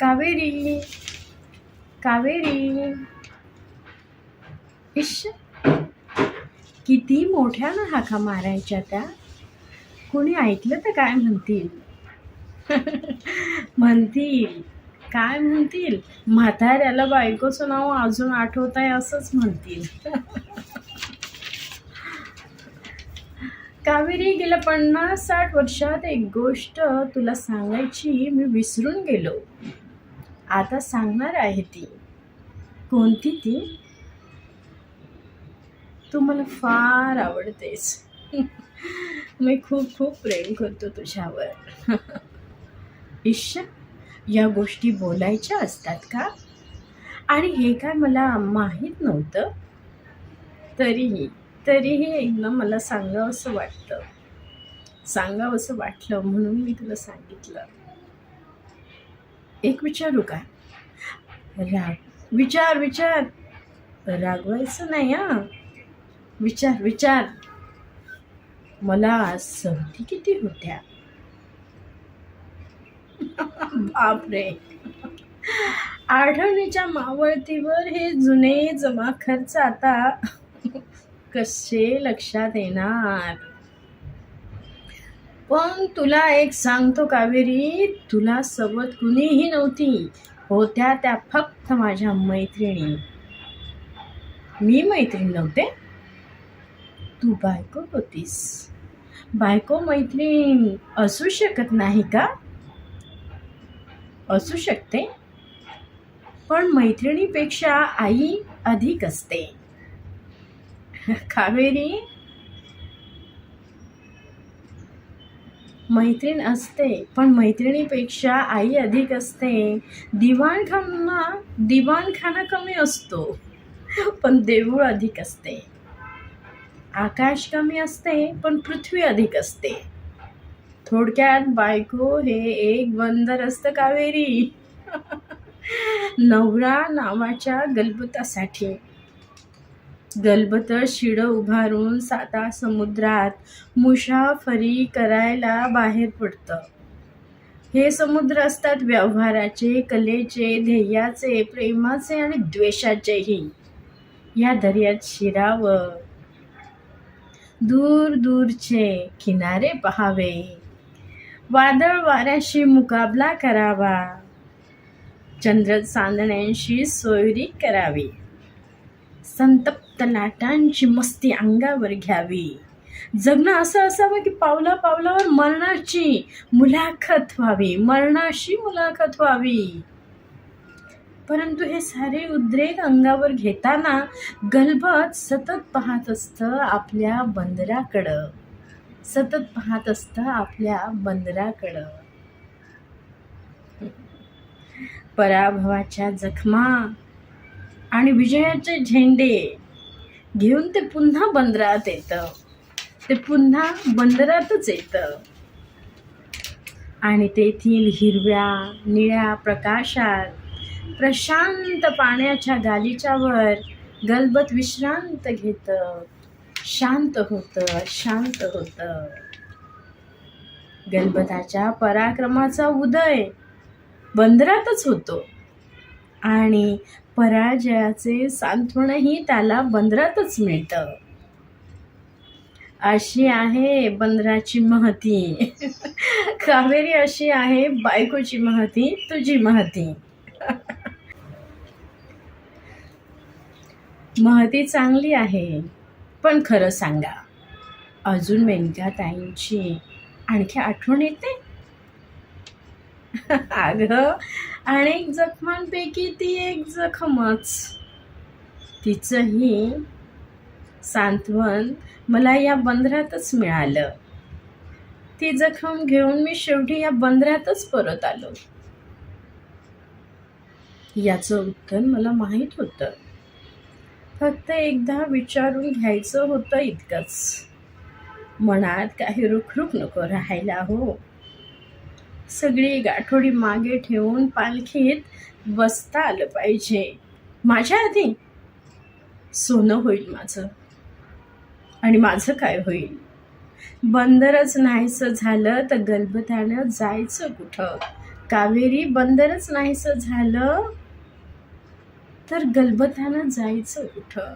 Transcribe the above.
कावेरी कावेरी. इश किती मोठ्यानं हाका मारायच्या त्या. कोणी ऐकलं तर काय म्हणतील? म्हणतील. काय म्हणतील? म्हाताऱ्याला बायकोचं नाव अजून आठवत आहे असंच म्हणतील. कावेरी गेल्या पन्नास साठ वर्षात एक गोष्ट तुला सांगायची मी विसरून गेलो. आता सांगणार आहे ती. कोणती ती? तू मला फार आवडतेस मी खूप खूप प्रेम करतो तुझ्यावर. इश्श या गोष्टी बोलायच्या असतात का? आणि हे काय मला माहीत नव्हतं. तरीही तरीही एकदम मला सांगावंसं वाटतं. सांगावंसं वाटलं म्हणून मी तुला सांगितलं. एक विचारू का? राग विचार विचार. रागवायचं नाही हां. विचार विचार. मला संधी किती होत्या? बापरे. आठवणीच्या मावळतीवर हे जुने जमा खर्च आता कसे लक्षात येणार? पण तुला एक सांगतो कावेरी तुला सोबत कुणीही नव्हती. होत्या त्या फक्त माझ्या मैत्रिणी. मी मैत्रीण नव्हते. तू बायको होतीस. बायको मैत्रीण असू शकत नाही का? असू शकते. पण मैत्रिणीपेक्षा आई अधिक असते. कावेरी मैत्रीण असते पण मैत्रिणीपेक्षा आई अधिक असते. दिवाणखाना दिवाणखाना कमी असतो पण देऊळ अधिक असते. आकाश कमी असते पण पृथ्वी अधिक असते. थोडक्यात बायको हे एक बंदर असतं कावेरी. नवरा नावाच्या गलबतासाठी. गलबत शिडं उभारून साता समुद्रात मुसाफरी करायला बाहेर पडतं. हे समुद्र असतात व्यवहाराचे कलेचे ध्येयाचे प्रेमाचे आणि द्वेषाचेही. या दर्यात शिरावं. दूर दूरचे किनारे पहावे. वादळ वाऱ्याशी मुकाबला करावा. चंद्र चांदण्यांशी सोयरी करावी. संतप्त लाटांची मस्ती अंगावर घ्यावी. जगणं असं असावं की पावला पावलावर मरणाची मुलाखत व्हावी मरणाशी मुलाखत व्हावी. परंतु हे सारे उद्रेक अंगावर घेताना गलबत सतत पाहत असतं आपल्या बंदराकडं. सतत पाहत असतं आपल्या बंदराकडं. पराभवाच्या जखमा आणि विजयाचे झेंडे घेऊन ते पुन्हा बंदरात येतं. ते पुन्हा बंदरातच येतं. आणि तेथील हिरव्या निळ्या प्रकाशात प्रशांत पाण्याच्या गालीच्यावर गलबत विश्रांत घेतं. शांत होतं शांत होतं. गलबताच्या पराक्रमाचा उदय बंदरातच होतो. आणि पराजयाचे सांत्वनही त्याला बंदरातच मिळतं. अशी आहे बंदराची महती. कावेरी अशी आहे बायकोची महती तुझी महती. महती चांगली आहे पण खरं सांगा अजून मेनका ताईंची आणखी आठवण येते? अगं अनेक जखमांपैकी ती एक जखमच. तिचंही सांत्वन मला या बंदरातच मिळालं. ती जखम घेऊन मी शेवटी या बंदरातच परत आलो. याचं उत्तर मला माहीत होतं. फक्त एकदा विचारून घ्यायचं होतं इतकंच. मनात काही रुखरुख नको राहायला हो. सगळी गाठोडी मागे ठेवून पालखीत बसता आलं पाहिजे. माझ्या आधी सोनं होईल माझं. आणि माझं काय होईल? बंदरच नाहीचं झालं तर गलबतानं जायचं कुठं? कावेरी बंदरच नाहीसं झालं तर गलबतानं जायचं कुठं?